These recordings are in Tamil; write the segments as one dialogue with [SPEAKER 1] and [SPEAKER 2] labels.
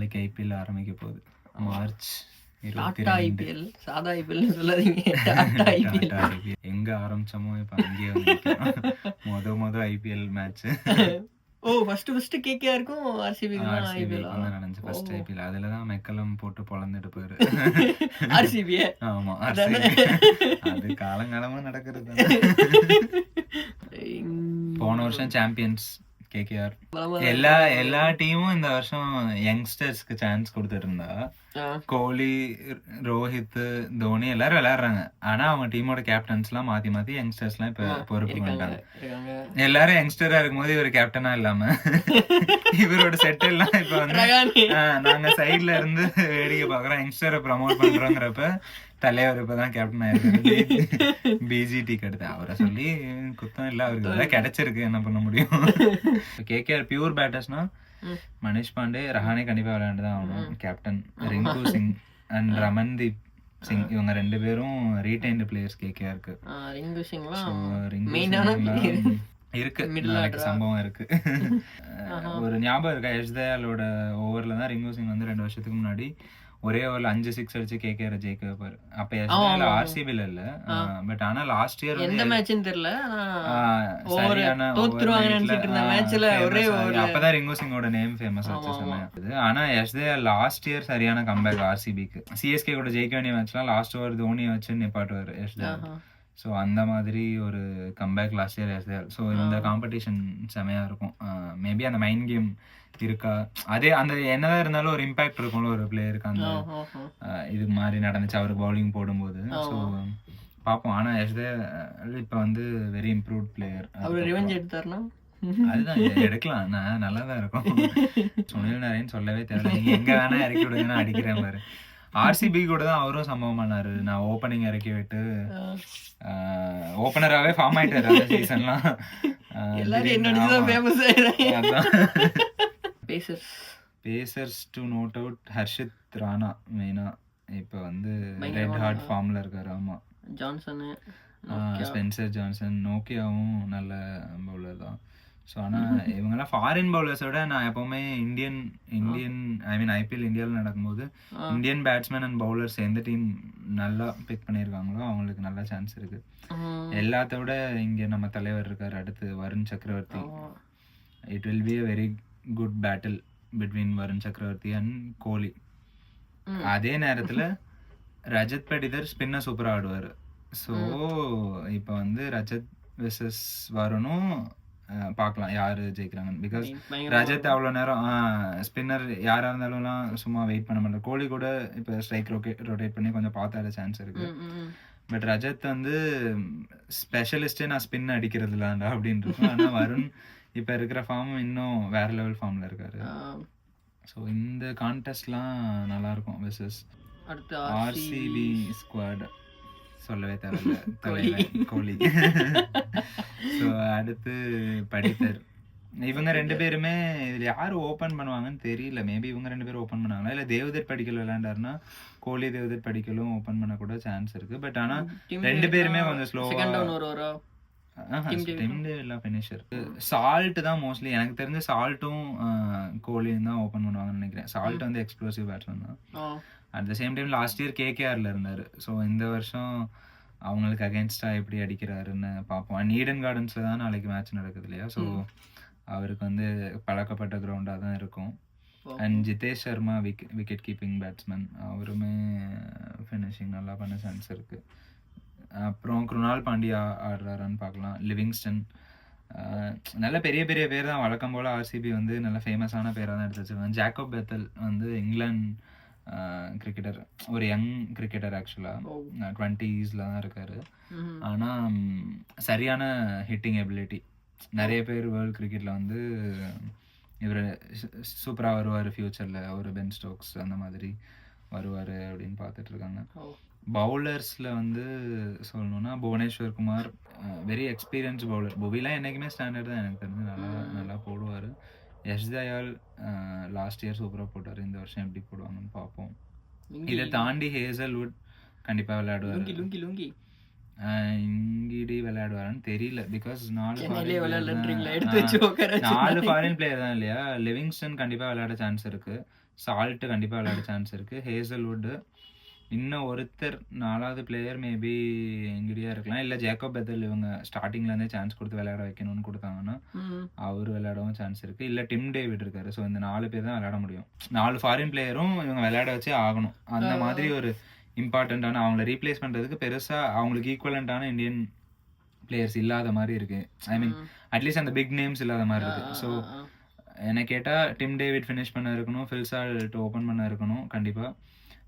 [SPEAKER 1] நாளைக்கு ஐபிஎல் ஆரம்பிக்க போகுது. மார்ச்
[SPEAKER 2] ஐபிஎல் சாதா ஐபிஎல் சொல்லாதீங்க.
[SPEAKER 1] எங்க ஆரம்பிச்சோமோ இப்ப அங்கேயே. மொத மொத ஐபிஎல் மேட்ச்
[SPEAKER 2] ஓ ஃபர்ஸ்ட் ஃபர்ஸ்ட் கேகே இருக்கும் ஆர்சிபி ஐபிஎல்
[SPEAKER 1] வந்து நடந்துச்சு. ஃபர்ஸ்ட் ஐபிஎல் அதுல தான் மெக்கலம் போட்டு பொழந்துட்டு போயிரு.
[SPEAKER 2] ஆர்சிபி
[SPEAKER 1] ஆமா. அது காலங்காலமா நடக்கிறது. போன வருஷம் சாம்பியன்ஸ் கேகேஆர். எல்லா எல்லா டீமும் இந்த வருஷம் யங்ஸ்டர்ஸ்க்கு சான்ஸ் கொடுத்துட்டு இருந்தா கோலி ரோஹித் தோனி எல்லாரும் விளையாடுறாங்க. ஆனா அவங்க டீமோட கேப்டன்ஸ் எல்லாம் மாத்தி மாத்தி யங்ஸ்டர்ஸ் எல்லாம் இப்ப பொறுப்பு பண்ணிட்டாங்க எல்லாரும் யங்ஸ்டரா இருக்கும்போது இவர் கேப்டனா இல்லாம. இவரோட செட் எல்லாம் இப்ப வந்து நாங்க சைடுல இருந்து வேடிக்கை பாக்குறோம் யங்ஸ்டரை ப்ரமோட் பண்றோங்கிறப்ப தலைவர் இப்பதான் கேப்டன் ஆயிருக்காரு. பிஜிடிக்கு அடுத்து அவரை சொல்லி குத்தம் இல்ல அவருக்கு ஏதாவது கிடைச்சிருக்கு என்ன பண்ண முடியும்? கேகேஆர் பியூர் பேட்டர்ஸ்னா. மனிஷ் பாண்டே ரஹானே கண்டிப்பா விளையாண்டு தான் ஆகணும் கேப்டன் ரிங்கு சிங் அண்ட் ரமன்தீப் சிங் இவங்க ரெண்டு பேரும் ரீடைன்டு பிளேயர்ஸ் கேகேஆருக்கு.
[SPEAKER 2] ரிங்கு சிங்லாம்
[SPEAKER 1] இருக்கு. நாளைக்கு? சம்பவம் இருக்கு. ஒரு ஞாபகம் இருக்கா யஷ் தயாலோட ஓவர்ல தான் ரிங்கு சிங் வந்து ரெண்டு வருஷத்துக்கு முன்னாடி ஒரே ஓவர்ல அஞ்சு சிக்ஸ் அடிச்சு கேகேஆர் ஜெயிக்க வைப்பாரு அப்ப. ஆர்சிபில இல்ல. பட் ஆனா லாஸ்ட் இயர்
[SPEAKER 2] எந்த மேட்ச்னு தெரியல
[SPEAKER 1] சரியான
[SPEAKER 2] ஒரே
[SPEAKER 1] அப்பதான் ரிங்கு சிங்கோட நேம் ஃபேமஸ் ஆச்சு இருந்தது. ஆனா தயால் லாஸ்ட் இயர் சரியான கம்பேக் ஆர்சிபிக்கு சிஎஸ்கே கூட ஜெயிக்க வேண்டிய மேட்ச்லாம் லாஸ்ட் ஓவர் தோனியை வச்சு நிப்பாட்டுவார்
[SPEAKER 2] ஆஹா.
[SPEAKER 1] ஸோ அந்த மாதிரி ஒரு comeback last year SR so இந்த காம்படிஷன் செமையா இருக்கும். மேபி அந்த மைண்ட் கேம் இருக்கா? அதே அந்த என்னதான் இருந்தாலும் ஒரு இம்பாக்ட் இருக்கும்ல ஒரு பிளேயருக்கு அந்த இது மாதிரி நடந்துச்சு அவருக்கு பவுலிங் போடும்போது. ஸோ பார்ப்போம் ஆனா இப்போ வந்து வெரி இம்ப்ரூவ்ட் பிளேயர்
[SPEAKER 2] அவரு ரிவெஞ்ச் எடுத்தாருன்னா?
[SPEAKER 1] அதுதான் எடுக்கலாம். நான் நல்லா தான் இருக்கும். சுனில் நாராயண் சொல்லவே தேவை நீங்க எங்க வேணா இறக்கி விடுங்க அடிக்கிறேன் பாரு. ஆர்சிபி கூட தான் அவரும் சம்பவம் பண்ணாரு. நான் ஓப்பனிங் இறக்கி விட்டு ஓப்பனராகவே ஃபார்ம் ஆயிட்டாரு அந்த சீசன்லாம்
[SPEAKER 2] எல்லாரும் என்னோட famous pacers.
[SPEAKER 1] Pacers to note out Harshit Rana மெயினா இப்போ வந்து ரெட் ஹார்ட் ஃபார்ம்ல இருக்காரு ஆமா.
[SPEAKER 2] ஜான்சனு
[SPEAKER 1] ஸ்பென்சர் ஜான்சன் நோக்கியாவும் நல்ல பவுலர் தான். ஸோ ஆனால் இவங்கெல்லாம் ஃபாரின் பவுலர்ஸோட நான் எப்பவுமே Indian Indian I mean IPL இந்தியாவில் நடக்கும்போது இந்தியன் பேட்ஸ்மேன் அண்ட் பவுலர்ஸ் எந்த டீம் நல்லா பிக் பண்ணியிருக்காங்களோ அவங்களுக்கு நல்ல சான்ஸ் இருக்கு. எல்லாத்த விட இங்க நம்ம தலைவர் இருக்காரு அடுத்து Varun Chakravarthy. It will be a very good battle between Varun Chakravarthy and Kohli. அதே நேரத்துல ரஜத் படிதர் ஸ்பின்னர் சூப்பரா ஆடுவாரு. ஸோ இப்போ வந்து ரஜத் விசஸ் வருணும் பார்க்கலாம் யாரு ஜெயிக்கிறாங்கன்னு. பிகாஸ் ரஜத் அவ்வளோ நேரம் ஸ்பின்னர் யாரா இருந்தாலும்லாம் சும்மா வெயிட் பண்ண மாட்டார். கோலி கூட இப்போ ஸ்ட்ரைக் ரொட்டேட் ரொட்டேட் பண்ணி கொஞ்சம் பார்த்தாட சான்ஸ் இருக்கு. பட் ரஜத் வந்து ஸ்பெஷலிஸ்டே நான் ஸ்பின் அடிக்கிறது இல்லடா அப்படின்னு இருக்கும் ஆனா வருண் இப்ப இருக்கிற ஃபார்ம் இன்னும் வேற லெவல் ஃபார்ம்ல இருக்காரு. ஸோ இந்த கான்டெஸ்ட்லாம் நல்லா இருக்கும் விசஸ்
[SPEAKER 2] அடுத்து
[SPEAKER 1] ஆர்சிபி ஸ்குவாட் சொல்லவே தேவையில்ல. தலைவன் கோலி. ஸோ அடுத்து படித்தர். இவங்க ரெண்டு பேருமே இதுல யாரு ஓபன் பண்ணுவாங்கன்னு தெரியல. மேபி இவங்க ரெண்டு பேரும் ஓபன் பண்ணாங்களா இல்ல தேவதர் படிக்கல் விளையாண்டாருன்னா கோலி தேவதர் படிக்கலும் ஓபன் பண்ண கூட சான்ஸ் இருக்கு. பட் ஆனா ரெண்டு பேருமே கொஞ்சம் ஸ்லோவா ஃபினிஷர் சால்ட் தான் மோஸ்ட்லி எனக்கு தெரிஞ்ச சால்ட்டும் கோலியும் தான் ஓபன் பண்ணுவாங்கன்னு நினைக்கிறேன். சால்ட் வந்து எக்ஸ்ப்ளோசிவ் பேட்ஸ்மேன் தான். At the same time last year கேகேஆர்ல இருந்தாரு. ஸோ இந்த வருஷம் அவங்களுக்கு அகேன்ஸ்டா எப்படி அடிக்கிறாருன்னு பார்ப்போம். அண்ட் ஈடன் கார்டன்ஸ்ல தான் நாளைக்கு மேட்ச் நடக்குது இல்லையா? ஸோ அவருக்கு வந்து பழக்கப்பட்ட கிரவுண்டா தான் இருக்கும். And Jitesh Sharma wick wicket keeping batsman அவருமே ஃபினிஷிங் நல்லா பண்ண சான்ஸ் இருக்கு. அப்புறம் குருணால் பாண்டியா ஆடுறாரான்னு பார்க்கலாம். லிவிங்ஸ்டன் நல்ல பெரிய பெரிய பேர் தான். வழக்கம் போல ஆர்சிபி வந்து நல்ல ஃபேமஸான பேராக தான் எடுத்து வச்சிருக்காங்க. ஜாக்கப் பெத்தல் வந்து இங்கிலாந்து கிரிக்கெட்டர் ஒரு யங் கிரிக்கெட்டர் ஆக்சுவலாக டுவெண்ட்டீஸில் தான் இருக்காரு. ஆனால் சரியான ஹிட்டிங் எபிலிட்டி நிறைய பேர் வேர்ல்ட் கிரிக்கெட்டில் வந்து இவர் சூப்பராக வருவார் ஃப்யூச்சரில் ஒரு பென் ஸ்டோக்ஸ் அந்த மாதிரி வருவார் அப்படின்னு பார்த்துட்டு இருக்காங்க. பவுலர்ஸில் வந்து சொல்லணும்னா Bhuvneshwar Kumar very experience bowler புவிலாம் என்றைக்குமே ஸ்டாண்டர்ட் தான் எனக்கு தெரிஞ்சு. நல்லா நல்லா போடுவார். யஷ் தயால் லாஸ்ட் இயர் சூப்பராக போட்டார். இந்த வருஷம் எப்படி போடுவாங்கன்னு பார்ப்போம். இதை தாண்டி ஹேசல்வுட் கண்டிப்பாக விளையாடுவார்.
[SPEAKER 2] Lungi Lungi Lungi.
[SPEAKER 1] இங்கிடி விளையாடுவாரான்னு தெரியல. பிகாஸ் நாலு நாலு ஃபாரின் பிளேயர் தான் இல்லையா? லிவிங்ஸ்டன் கண்டிப்பா விளையாட சான்ஸ் இருக்கு. சால்ட் கண்டிப்பா விளையாட சான்ஸ் இருக்கு. ஹேசல்வுட் இன்னும் ஒருத்தர் நாலாவது பிளேயர் மேபி எங்கிட்டயா இருக்கலாம். இல்ல ஜேக்கப் பெத்தல் இவங்க ஸ்டார்டிங்ல இருந்தே சான்ஸ் கொடுத்து விளையாட வைக்கணும்னு கொடுத்தாங்கன்னா. அவர் விளையாடவும் சான்ஸ் இருக்கு. இல்ல டிம் டேவிட் இருக்காரு. ஸோ இந்த நாலு பேர் தான் விளையாட முடியும். நாலு ஃபாரின் பிளேயரும் இவங்க விளையாட வச்சே ஆகணும். அந்த மாதிரி ஒரு இம்பார்ட்டண்ட்டான அவங்கள ரீப்ளேஸ் பண்றதுக்கு பெருசா அவங்களுக்கு ஈக்குவலண்டான இந்தியன் பிளேயர்ஸ் இல்லாத மாதிரி இருக்கு. I mean. அட்லீஸ்ட் அந்த பிக் நேம்ஸ் இல்லாத மாதிரி இருக்கு. ஸோ. என்ன கேட்டா டிம் டேவிட் ஃபினிஷ் பண்ண இருக்கணும் ஃபில்சால்ட் ஓப்பன் பண்ண இருக்கணும் கண்டிப்பா.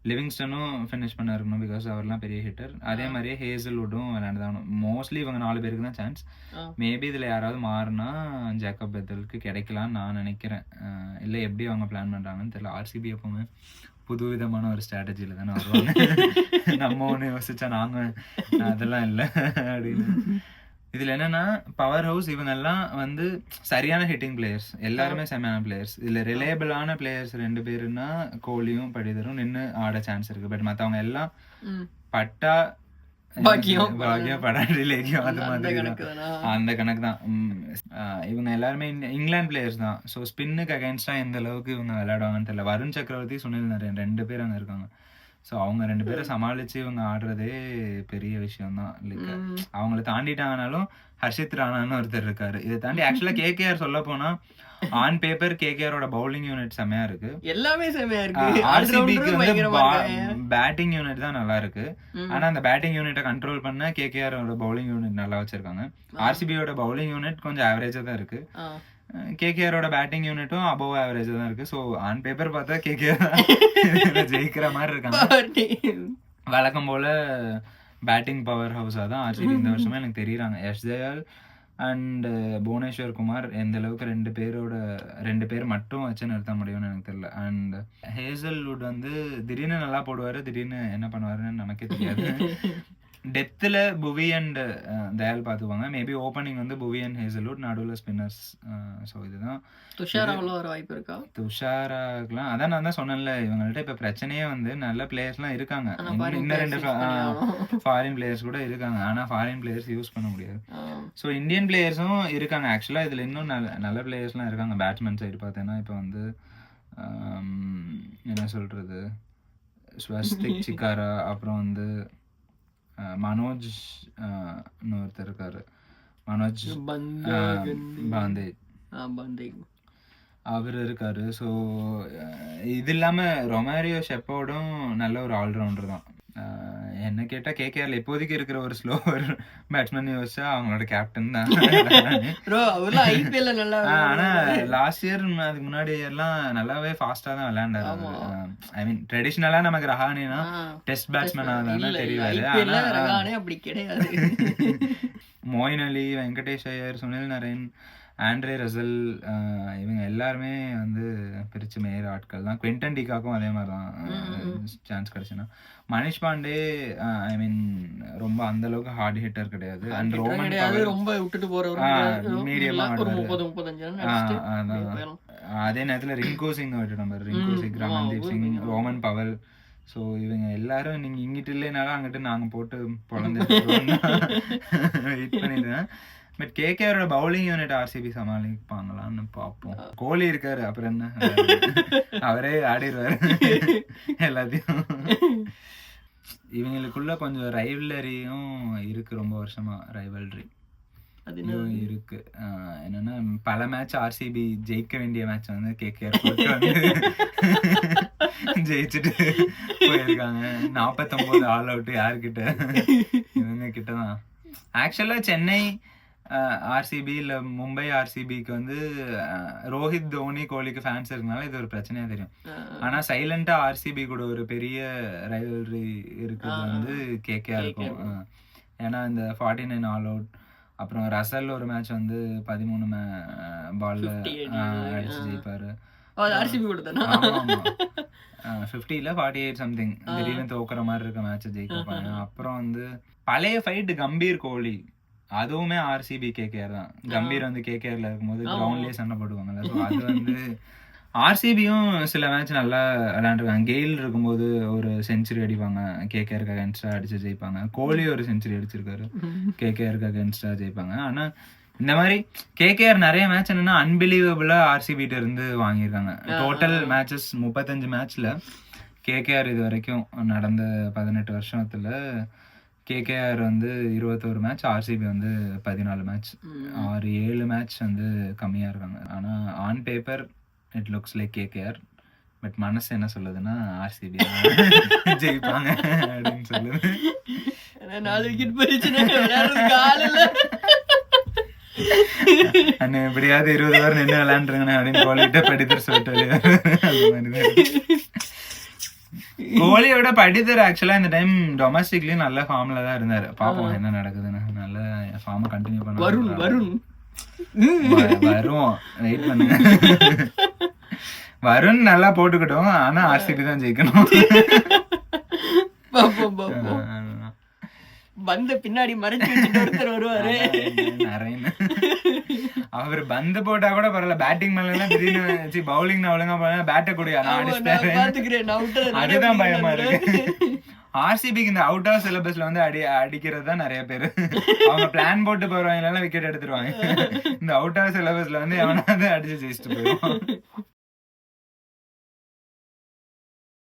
[SPEAKER 1] லிவிங்ஸ்டனும் ஃபினிஷ் பண்ண இருக்கணும் பிகாஸ் அவர்லாம் பெரிய ஹிட்டர் அதே மாதிரியே ஹேசல்வுட்டும் விளையாண்டுதான். மோஸ்ட்லி இவங்க நாலு பேருக்கு தான் சான்ஸ். மேபி இதுல யாராவது மாறினா ஜேக்கப் பெத்தலுக்கு கிடைக்கலாம்னு நான் நினைக்கிறேன். இல்ல எப்படி அவங்க பிளான் பண்றாங்கன்னு தெரியல. ஆர்சிபி எப்பவுமே புது விதமான ஒரு ஸ்ட்ராட்டஜில தானே வருவாங்க. நம்ம ஒண்ணு யோசிச்சா நாங்க அதெல்லாம் இல்ல. அப்படின்னு. இதுல என்னன்னா பவர் ஹவுஸ் இவங்க எல்லாம் வந்து சரியான ஹிட்டிங் பிளேயர்ஸ் எல்லாருமே செமையான பிளேயர்ஸ் இதுல ரிலேபிளான பிளேயர்ஸ் ரெண்டு பேருன்னா கோலியும் படிதரும் நின்னு ஆட சான்ஸ் இருக்கு. பட் மத்தவங்க எல்லாம். பட்டா
[SPEAKER 2] பாக்கியம்.
[SPEAKER 1] பாக்கியம் படாடி லேக்கியம் அது
[SPEAKER 2] அந்த
[SPEAKER 1] மாதிரி? அந்த கணக்கு தான். இவங்க எல்லாருமே இங்கிலாந்து பிளேயர்ஸ் தான். ஸோ ஸ்பின்னுக்கு அகைன்ஸ்டா எந்த அளவுக்கு இவங்க விளையாடுவாங்கன்னு தெரியல. வருண் சக்கரவர்த்தி சுனில் நரேன் ரெண்டு பேர் அங்க இருக்காங்க. ஸோ அவங்க ரெண்டு பேரை சமாளிச்சு இவங்க ஆடுறதே பெரிய விஷயம் தான் லைக். அவங்கள தாண்டிட்டாங்கனாலும் ஹர்ஷித் ராணான்னு ஒருத்தர் இருக்காரு. இதை தாண்டி ஆக்சுவலா கேகேஆர் சொல்ல போனா ஆன் பேப்பர் கேகேஆரோட பவுலிங் யூனிட் செமையா இருக்கு.
[SPEAKER 2] எல்லாமே செமையா இருக்கு.
[SPEAKER 1] ஆர்சிபிக்கு வந்து. பேட்டிங் யூனிட் தான் நல்லா இருக்கு. ஆனா அந்த பேட்டிங் யூனிட்டை கண்ட்ரோல் பண்ண கேகேஆரோட பவுலிங் யூனிட் நல்லா வச்சிருக்காங்க. ஆர்சிபியோட பவுலிங் யூனிட் கொஞ்சம் ஆவரேஜா தான் இருக்கு. கேகேஆரோட பேட்டிங் யூனிட்டும் அபவ் ஆவரேஜா தான் இருக்கு. ஸோ ஆன் பேப்பர் பார்த்தா கேகேஆர் ஜெயிக்கிற மாதிரி இருக்காங்க. வழக்கம் போல பேட்டிங் பவர் ஹவுஸாக தான் ஆர்சிபி இந்த வருஷமா எனக்கு தெரியுறாங்க. யஷ் தயால் அண்ட் புவனேஸ்வர் குமார் எந்த அளவுக்கு ரெண்டு பேரோட ரெண்டு பேர் மட்டும் வச்சு நிறுத்த முடியும்னு எனக்கு தெரியல. அண்ட் ஹேசல்வுட் வந்து திடீர்னு நல்லா போடுவாரு திடீர்னு என்ன பண்ணுவாருன்னு நமக்கே தெரியாது. டெத்தில் புவி அண்ட் தயால் பார்த்துப்பாங்க மேபி ஓப்பனிங் வந்து புவி அண்ட் ஹேசல்வுட் நடுவில் ஸ்பின்னர்ஸ் ஸோ இதுதான்.
[SPEAKER 2] துஷார் அவ்வளோ வர வாய்ப்பு இருக்கா?
[SPEAKER 1] துஷாராக்கெல்லாம் அதான் நான் தான் சொன்னேன்ல இவங்கள்ட்ட இப்ப பிரச்சனையே வந்து நல்ல பிளேயர்ஸ்லாம் இருக்காங்க. இன்னும் ரெண்டு. ஃபாரின் பிளேயர்ஸ் கூட இருக்காங்க. ஆனா ஃபாரின் பிளேயர்ஸ் யூஸ் பண்ண முடியாது. ஸோ இந்தியன் பிளேயர்ஸும் இருக்காங்க. ஆக்சுவலா இதுல இன்னும் நல்ல நல்ல பிளேயர்ஸ்லாம் இருக்காங்க. பேட்ஸ்மேன் சைடு பார்த்தேன்னா இப்போ வந்து என்ன சொல்றது? ஸ்வஸ்திக் சிக்காரா அப்புறம் வந்து மனோஜ் இன்னொருத்தர் இருக்காரு மனோஜ்
[SPEAKER 2] பந்தா.
[SPEAKER 1] பாந்தே. அவர் இருக்காரு ஸோ இது இல்லாம ரொமாரியோ ஷெப்போடும் நல்ல ஒரு ஆல்ரவுண்டர் தான் என்ன கேட்டா கேகேஆர்ல இப்போதைக்கு இருக்கிற ஒரு ஸ்லோவர் பேட்ஸ்மேன் யோசிச்சா அவங்களோட கேப்டன் தான்.
[SPEAKER 2] Bro, அவர்லாம் IPL ல நல்லா
[SPEAKER 1] ஆஹ் ஆனா லாஸ்ட் இயர் அதுக்கு முன்னாடி எல்லாம் நல்லாவே ஃபாஸ்டா தான் விளையாண்டாரு. ஐ மீன் ட்ரெடிஷ்னலா நமக்கு ரஹானினா. டெஸ்ட் பேட்ஸ்மேனா தானே
[SPEAKER 2] இல்ல, இல்ல,
[SPEAKER 1] தெரிவாரு.
[SPEAKER 2] IPL ல
[SPEAKER 1] ஆனா
[SPEAKER 2] ரகானே அப்படி கிடையாது.
[SPEAKER 1] மோயின் அலி வெங்கடேஷ் ஐயர் சுனில் நரேன் ஆண்ட்ரே ரசல் இவங்க எல்லாருமே வந்து பிரிச்சு மேயற ஆட்கள் தான். குவிண்டன் டிகாக்கும் அதே மாதிரி தான். சான்ஸ் கிடைச்சுன்னா. மனிஷ் பாண்டே ஐ மீன் ரொம்ப அந்த அளவுக்கு ஹார்ட் ஹிட்டர் கிடையாது. அண்ட் ரோமன்
[SPEAKER 2] ரொம்ப விட்டுட்டு. அப்படியே போயிரும்.
[SPEAKER 1] அதே நேரத்துல ரிங்கு சிங் விட்டு number Rinku Singh Ramandeep Singh Rovman Powell so இவங்க எல்லாரும் நீங்க இங்கிட்டு இல்லைனாலும் அங்கிட்டு நாங்க போட்டு பொழந்து வெயிட் பண்ணிடுவேன் பட் கேகேஆரோட பவுலிங் யூனிட் ஆர்சிபி சமாளிப்பாங்களான்னு பார்ப்போம். கோலி இருக்காரு அப்புறம் என்ன? அவரே ஆடிடுவாரு. எல்லாத்தையும். இவங்களுக்குள்ள கொஞ்சம் ரைவலரியும் இருக்கு ரொம்ப வருஷமா. ரைவல்ரி
[SPEAKER 2] அது என்ன?
[SPEAKER 1] இருக்கு. என்னன்னா பல மேட்ச் ஆர்சிபி ஜெயிக்க வேண்டிய மேட்ச் வந்து கேகேஆர் ஜெயிச்சுட்டு போயிருக்காங்க. நாற்பத்தொன்பது ஆல் அவுட் யார்கிட்ட? இவங்க கிட்ட தான் ஆக்சுவலா சென்னை ஆர்சிபி இல்ல மும்பை ஆர்சிபிக்கு வந்து ரோஹித் தோனி கோலிக்கு ஃபேன்ஸ் இருக்கனால இது ஒரு பிரச்சனையா தெரியும்.
[SPEAKER 2] ஆ,
[SPEAKER 1] ஆனா சைலண்டா ஆர்சிபி கூட ஒரு பெரிய ரைவல்ரி இருக்கிறது வந்து கேகே இருக்கும். ஏன்னா இந்த ஃபார்ட்டி நைன் ஆல் அவுட் அப்புறம் ரசல் ஒரு மேட்ச் வந்து பதிமூணு பால்ல
[SPEAKER 2] 50 அடி,
[SPEAKER 1] அடிச்சு. ஜெயிப்பாரு.
[SPEAKER 2] கூட
[SPEAKER 1] ஆமா ஃபிஃப்டில ஃபார்ட்டி எயிட் சம்திங் திடீர்னு தோக்குற மாதிரி இருக்க மேட்ச் ஜெயிக்க அப்புறம் வந்து பழைய ஃபைட் கம்பீர் கோலி. அதுவுமே ஆர்சிபி கேகேஆர் தான். கம்பீர் வந்து கேகேஆர்ல இருக்கும்போது. கிரவுண்ட்லயே சண்டை போடுவாங்கல்ல ஸோ அது வந்து ஆர்சிபியும் சில மேட்ச் நல்லா விளையாண்டுருக்காங்க. கெயில் இருக்கும்போது ஒரு செஞ்சுரி அடிப்பாங்க. கேகேஆருக்கு அகேன்ஸ்டா அடிச்சு ஜெயிப்பாங்க. கோலி ஒரு செஞ்சுரி அடிச்சிருக்காரு. கேகேஆருக்கு அகேன்ஸ்டா ஜெயிப்பாங்க. ஆனா இந்த மாதிரி கேகேஆர் நிறைய மேட்ச் என்னன்னா அன்பிலீவபிளா ஆர்சிபி இருந்து வாங்கியிருக்காங்க. டோட்டல் மேட்சஸ் முப்பத்தஞ்சு மேட்ச்ல கேகேஆர் இது வரைக்கும் நடந்த பதினெட்டு வருஷத்துல கேகேஆர் வந்து இருபத்தோரு மேட்ச் ஆர்சிபி வந்து பதினாலு மேட்ச் ஆறு ஏழு மேட்ச் வந்து கம்மியா இருக்காங்க. ஆனா on paper it looks like KKR but மனசு என்ன சொல்லுதுன்னா ஆர்சிபி ஜெயிப்பாங்க அப்படின்னு சொல்லுது.
[SPEAKER 2] நாலு விக்கெட்
[SPEAKER 1] அண்ணன் எப்படியாவது இருபது வாரம் நின்று விளையாண்டுருங்கண்ணே அப்படின்னு கோலிகிட்ட படித்தர் சொல்லிட்டு மாதிரிதான் கோலியோட படித்தர் ஆக்சுவலா இந்த டைம் டொமஸ்டிக்லயும் நல்ல ஃபார்ம்ல தான் இருந்தாரு. பாப்போம் என்ன நடக்குதுன்னு. நல்ல ஃபார்மை கண்டினியூ பண்ண
[SPEAKER 2] வருண் வருண்.
[SPEAKER 1] வருவோம். வெயிட் பண்ணுங்க. வருண் நல்லா போட்டுக்கிட்டோம். ஆனா ஆர்சிபி தான் ஜெயிக்கணும்.
[SPEAKER 2] பந்த பின்னாடி மறைச்சு ஒருத்தர் வருவாரு.
[SPEAKER 1] நிறைய அவர் பந்து போட்டா கூட பரவாயில்ல. பேட்டிங் மேல திடீர்னு பவுலிங் ஒழுங்கா போனா பேட்டை கூடிய நான்
[SPEAKER 2] நான் நான் நிறைய
[SPEAKER 1] அதுதான் பயமா. இருக்கு. ஆர்சிபிக்கு இந்த அவுட் ஆஃப் சிலபஸ்ல வந்து அடி அடிக்கிறது தான் நிறைய பேர். அவங்க பிளான் போட்டு போறவங்க எல்லாம் விக்கெட் எடுத்துருவாங்க இந்த அவுட் ஆஃப் சிலபஸ்ல வந்து எவனாவது அடிச்சு ஜெயிச்சுட்டு போயிடுவான்.